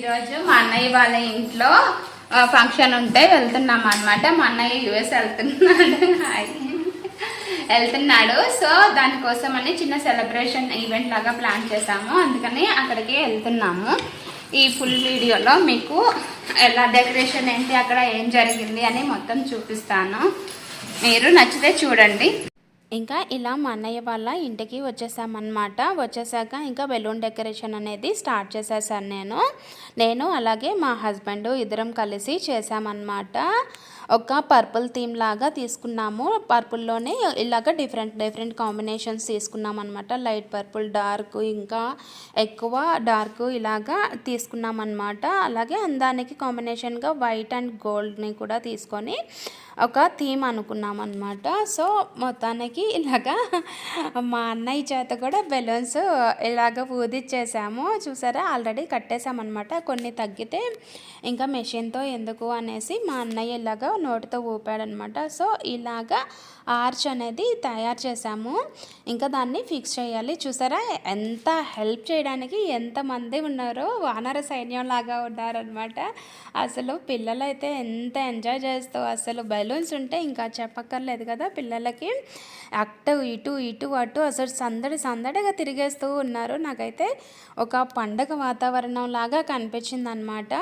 ఈరోజు మా అన్నయ్య వాళ్ళ ఇంట్లో ఫంక్షన్ ఉంటే వెళ్తున్నాం అనమాట మా అన్నయ్య యుఎస్ వెళ్తున్నాడు. వెళ్తున్నాడు. సో దానికోసం అని చిన్న సెలబ్రేషన్ ఈవెంట్ లాగా ప్లాన్ చేసాము అందుకని అక్కడికి వెళ్తున్నాము. ఈ ఫుల్ వీడియోలో మీకు ఎలా డెకరేషన్ ఏంటి అక్కడ ఏం జరిగింది అని మొత్తం చూపిస్తాను. మీరు నచ్చితే చూడండి. ఇంకా ఇలా మా అన్నయ్య వాళ్ళ ఇంటికి వచ్చేసామన్నమాట. వచ్చేసాక ఇంకా బెలూన్ డెకరేషన్ అనేది స్టార్ట్ చేసేసాను నేను. నేను అలాగే మా హస్బెండ్ ఇద్దరం కలిసి చేసామన్నమాట. ఒక పర్పుల్ థీమ్ లాగా తీసుకున్నాము. పర్పుల్లోనే ఇలాగ డిఫరెంట్ డిఫరెంట్ కాంబినేషన్స్ తీసుకున్నాం అనమాట లైట్ పర్పుల్ డార్క్ ఇంకా ఎక్కువ డార్క్ ఇలాగా తీసుకున్నాం అనమాట అలాగే దానికి కాంబినేషన్గా వైట్ అండ్ గోల్డ్ని కూడా తీసుకొని ఒక థీమ్ అనుకున్నాం అనమాట సో మొత్తానికి ఇలాగా మా అన్నయ్య చేత కూడా బెలూన్స్ ఇలాగ ఊదిచ్చేసాము. చూసారా? ఆల్రెడీ కట్టేసామన్నమాట. కొన్ని తగ్గితే ఇంకా మెషిన్తో ఎందుకు అనేసి మా అన్నయ్య ఇలాగ నోటితో ఊపాడనమాట సో ఇలాగా ఆర్చ్ అనేది తయారు చేసాము ఇంకా దాన్ని ఫిక్స్ చేయాలి. చూసారా? ఎంత హెల్ప్ చేయడానికి ఎంతమంది ఉన్నారో వానర సైన్యం లాగా ఉన్నారనమాట అసలు పిల్లలు అయితే ఎంత ఎంజాయ్ చేస్తూ అసలు బెలూన్స్ ఉంటే ఇంకా చెప్పక్కర్లేదు కదా పిల్లలకి. అటు ఇటు ఇటు అటు అసలు సందడి సందడిగా తిరిగేస్తూ ఉన్నారు. నాకైతే ఒక పండగ వాతావరణం లాగా కనిపించింది అనమాట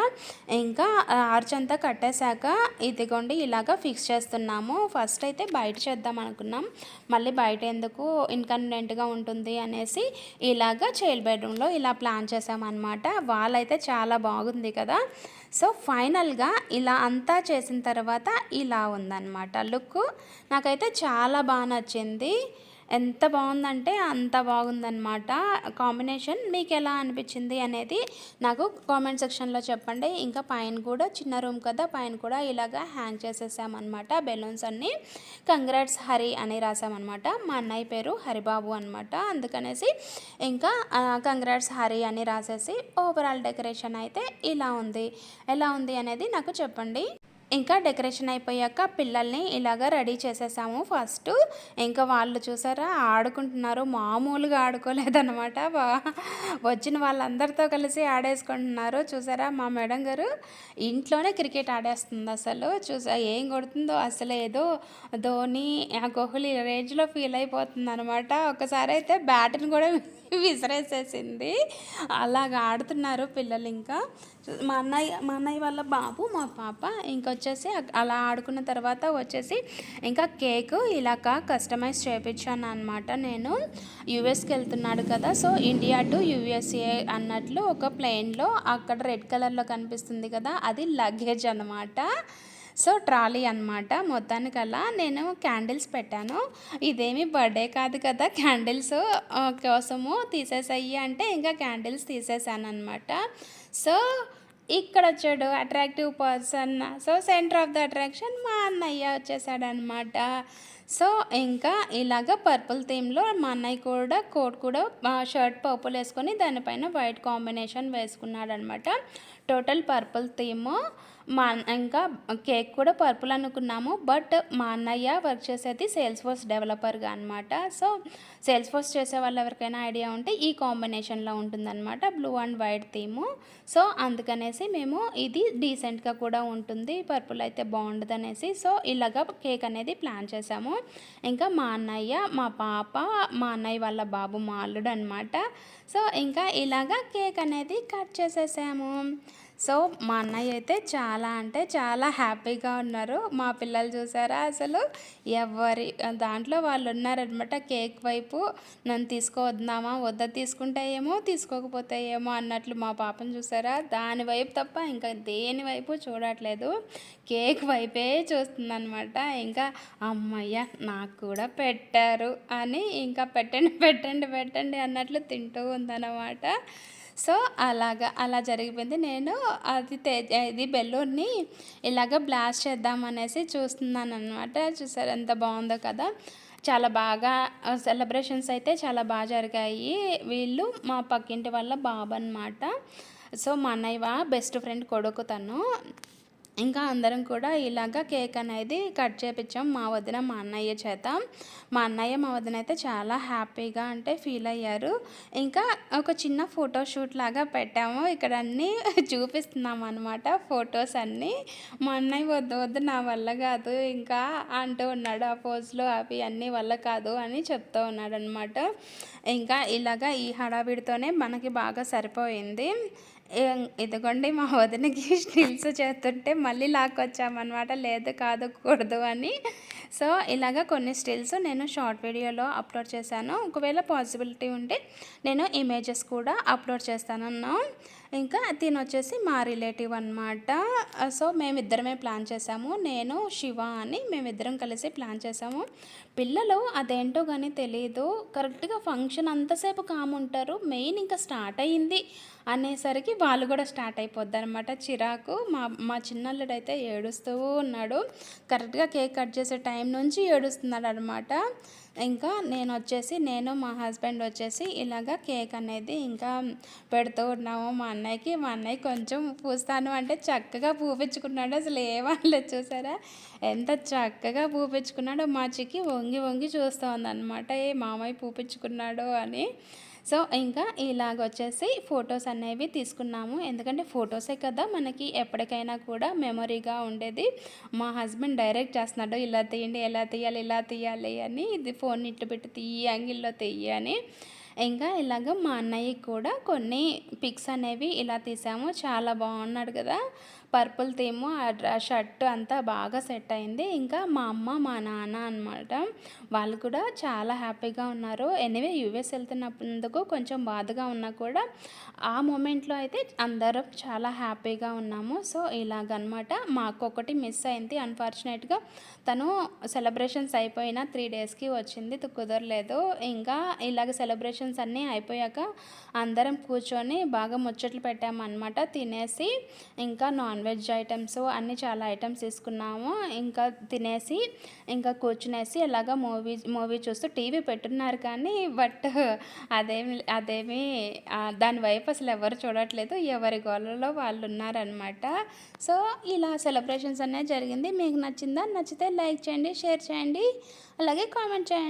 ఇంకా ఆర్చ్ అంతా కట్టేశాక ఇదిగోండి ఇలాగా ఫిక్స్ చేస్తున్నాము. ఫస్ట్ అయితే బయట చేద్దాం అనుకున్నాం. మళ్ళీ బయట ఎందుకు ఇన్కన్వీనియంట్గా ఉంటుంది అనేసి ఇలాగా చైల్డ్ బెడ్రూమ్లో ఇలా ప్లాన్ చేసామన్నమాట. వాల్ అయితే చాలా బాగుంది కదా. సో ఫైనల్గా ఇలా అంతా చేసిన తర్వాత ఇలా ఉందన్నమాట. లుక్ నాకైతే చాలా బాగా నచ్చింది. ఎంత బాగుందంటే అంత బాగుందన్నమాట. కాంబినేషన్ మీకు ఎలా అనిపించింది అనేది నాకు కామెంట్ సెక్షన్లో చెప్పండి. ఇంకా పైన కూడా చిన్న రూమ్ కదా పైన కూడా ఇలాగా హ్యాంగ్ చేసేసామన్నమాట. బెలూన్స్ అన్నీ. కంగ్రాట్స్ హరి అని రాసామన్నమాట. మా అన్నయ్య పేరు హరిబాబు అనమాట అందుకనేసి ఇంకా కంగ్రాట్స్ హరి అని రాసేసి ఓవరాల్ డెకరేషన్ అయితే ఇలా ఉంది. ఎలా ఉంది అనేది నాకు చెప్పండి. ఇంకా డెకరేషన్ అయిపోయాక పిల్లల్ని ఇలాగ రెడీ చేసేసాము ఫస్ట్. ఇంకా వాళ్ళు చూసారా ఆడుకుంటున్నారు. మామూలుగా ఆడుకోలేదన్నమాట. వా- వచ్చిన వాళ్ళందరితో కలిసి ఆడేసుకుంటున్నారు. చూసారా మా మేడం గారు? ఇంట్లోనే క్రికెట్ ఆడేస్తుంది అసలు. చూసా ఏం కొడుతుందో అసలు ఏదో ధోని ఆ కోహ్లీ రేంజ్లో ఫీల్ అయిపోతుంది అనమాట ఒకసారి అయితే బ్యాట్ని కూడా విసిరేసేసింది. అలాగ ఆడుతున్నారు పిల్లలు ఇంకా మా అన్నయ్య మా అన్నయ్య వాళ్ళ బాబు మా పాప ఇంకొచ్చేసి అలా ఆడుకున్న తర్వాత వచ్చేసి ఇంకా కేక్ ఇలాగా కస్టమైజ్ చేయించాను అనమాట నేను యూఎస్కి వెళ్తున్నాడు కదా సో ఇండియా టు యూఎస్ఏ అన్నట్లు ఒక ప్లేన్లో అక్కడ రెడ్ కలర్లో కనిపిస్తుంది కదా అది లగేజ్ అనమాట సో ట్రాలీ అనమాట మొత్తానికల్లా నేను క్యాండిల్స్ పెట్టాను. ఇదేమి బర్త్డే కాదు కదా క్యాండిల్స్ కోసము తీసేసాయి అంటే ఇంకా క్యాండిల్స్ తీసేసాను అనమాట సో ఇక్కడ వచ్చాడు attractive person. So centre of the attraction మా అన్నయ్య వచ్చేసాడనమాట సో ఇంకా ఇలాగ పర్పుల్ థీమ్లో మా అన్నయ్య కూడా కోట్ కూడా షర్ట్ పర్పుల్ వేసుకొని దానిపైన వైట్ కాంబినేషన్ వేసుకున్నాడనమాట టోటల్ పర్పుల్ థీమ్. మా ఇంకా కేక్ కూడా పర్పుల్ అనుకున్నాము బట్ మా అన్నయ్య వర్క్ చేసేది సేల్స్ ఫోర్స్ డెవలపర్గా అనమాట సో సేల్స్ ఫోర్స్ చేసే వాళ్ళు ఎవరికైనా ఐడియా ఉంటే ఈ కాంబినేషన్లో ఉంటుందన్నమాట blue and white theme so అందుకనేసి మేము ఇది డీసెంట్గా కూడా ఉంటుంది పర్పుల్ అయితే బాగుంటుంది అనేసి సో ఇలాగ కేక్ అనేది ప్లాన్ చేసాము. ఇంకా మా అన్నయ్య మా పాప మా అన్నయ్య వాళ్ళ బాబు మా అల్లుడు అనమాట సో ఇంకా ఇలాగ కేక్ అనేది కట్ చేసేసాము. సో మా అన్నయ్య అయితే చాలా అంటే చాలా హ్యాపీగా ఉన్నారు. మా పిల్లలు చూసారా? అసలు ఎవరి దాంట్లో వాళ్ళు ఉన్నారనమాట కేక్ వైపు నన్ను తీసుకోవద్దామా వద్ద తీసుకుంటే ఏమో తీసుకోకపోతే ఏమో అన్నట్లు మా పాపను చూసారా? దాని వైపు తప్ప ఇంకా దేని వైపు చూడట్లేదు. కేక్ వైపే చూస్తుందనమాట ఇంకా అమ్మయ్య నాకు కూడా పెట్టారు అని ఇంకా పెట్టండి పెట్టండి పెట్టండి అన్నట్లు తింటూ ఉందన్నమాట. సో అలాగా అలా జరిగిపోయింది. నేను అది తే ఇది బెలూన్ని ఇలాగ బ్లాస్ట్ చేద్దామనేసి చూస్తున్నాను అనమాట చూసారు ఎంత బాగుందో కదా. చాలా బాగా సెలబ్రేషన్స్ అయితే చాలా బాగా జరిగాయి. వీళ్ళు మా పక్కింటి వాళ్ళ బాబు అనమాట సో మా అన్నయ్య బెస్ట్ ఫ్రెండ్ కొడుకు తను. ఇంకా అందరం కూడా ఇలాగ కేక్ అనేది కట్ చేపించాం మా వదిన మా అన్నయ్య చేత. మా అన్నయ్య మా వదిన అయితే చాలా హ్యాపీగా అంటే ఫీల్ అయ్యారు. ఇంకా ఒక చిన్న ఫోటో షూట్ లాగా పెట్టాము. ఇక్కడ అన్నీ చూపిస్తున్నాం అనమాట ఫొటోస్ అన్నీ. మా అన్నయ్య వద్దు వద్దు నా వల్ల కాదు ఇంకా అంటూ ఉన్నాడు ఆ పోజ్లో అవి అన్నీ వల్ల కాదు అని చెప్తూ ఉన్నాడు అనమాట ఇంకా ఇలాగా ఈ హడావిడితోనే మనకి బాగా సరిపోయింది. ఇదిగోండి మా వదినకి స్టిల్స్ చేస్తుంటే మళ్ళీ లాక్కొచ్చామన్నమాట. లేదు కాదు కూడదు అని. సో ఇలాగ కొన్ని స్టిల్స్ నేను షార్ట్ వీడియోలో అప్లోడ్ చేశాను. ఒకవేళ పాసిబిలిటీ ఉంటే నేను ఇమేజెస్ కూడా అప్లోడ్ చేస్తానన్నా. ఇంకా తిని వచ్చేసి మా రిలేటివ్ అనమాట సో మేమిద్దరమే ప్లాన్ చేసాము. నేను శివ అని మేమిద్దరం కలిసి ప్లాన్ చేసాము. పిల్లలు అదేంటో కానీ తెలియదు కరెక్ట్గా ఫంక్షన్ అంతసేపు కాముంటారు మెయిన్ ఇంకా స్టార్ట్ అయ్యింది అనేసరికి వాళ్ళు కూడా స్టార్ట్ అయిపోద్ది అనమాట చిరాకు. మా మా చిన్నల్లుడైతే ఏడుస్తూ ఉన్నాడు. కరెక్ట్గా కేక్ కట్ చేసే టైం నుంచి ఏడుస్తున్నాడు అనమాట ఇంకా నేను వచ్చేసి నేను మా హస్బెండ్ వచ్చేసి ఇలాగ కేక్ అనేది ఇంకా పెడుతూ ఉన్నాము. మా అన్నయ్యకి మా అన్నయ్య కొంచెం పూస్తాను అంటే చక్కగా పూపించుకున్నాడు. అసలు ఏమనలేదు చూసారా? ఎంత చక్కగా పూపించుకున్నాడో. మా చిక్కి వంగి వంగి చూస్తూ ఉందన్నమాట ఏ మామయ్య పూపించుకున్నాడు అని. సో ఇంకా ఇలాగ వచ్చేసి ఫొటోస్ అనేవి తీసుకున్నాము. ఎందుకంటే ఫొటోసే కదా మనకి ఎప్పటికైనా కూడా మెమొరీగా ఉండేది. మా హస్బెండ్ డైరెక్ట్ చేస్తున్నాడు ఇలా తీయండి ఎలా తీయాలి ఇలా తీయాలి అని ఇది ఫోన్ ఇట్టు పెట్టి తీయి యాంగిల్లో తీయి అని. ఇంకా ఇలాగ మా అన్నయ్యకి కూడా కొన్ని పిక్స్ అనేవి ఇలా తీసాము. చాలా బాగున్నాడు కదా. పర్పుల్ థీమ్ ఆ షర్ట్ అంతా బాగా సెట్ అయింది. ఇంకా మా అమ్మ మా నాన్న అనమాట వాళ్ళు కూడా చాలా హ్యాపీగా ఉన్నారు. ఎనీవే యూఎస్ వెళ్తున్నందుకు కొంచెం బాధగా ఉన్నా కూడా ఆ మూమెంట్లో అయితే అందరం చాలా హ్యాపీగా ఉన్నాము. సో ఇలాగనమాట మాకు ఒకటి మిస్ అయింది. అన్ఫార్చునేట్గా తను సెలబ్రేషన్స్ అయిపోయిన త్రీ డేస్కి వచ్చింది కుదరలేదు. ఇంకా ఇలాగ సెలబ్రేషన్స్ అన్నీ అయిపోయాక అందరం కూర్చొని బాగా ముచ్చట్లు పెట్టామన్నమాట. తినేసి ఇంకా నాన్ నాన్ వెజ్ ఐటమ్స్ అన్నీ చాలా ఐటమ్స్ తీసుకున్నాము. ఇంకా తినేసి ఇంకా కూర్చునేసి ఇలాగ మూవీ మూవీ చూస్తూ టీవీ పెట్టున్నారు కానీ బట్ అదేమి అదేమి దాని వైపు అసలు ఎవరు చూడట్లేదు. ఎవరి గోలలో వాళ్ళు ఉన్నారనమాట సో ఇలా సెలబ్రేషన్స్ అనేది జరిగింది. మీకు నచ్చిందా? నచ్చితే లైక్ చేయండి షేర్ చేయండి. అలాగే కామెంట్ చేయండి.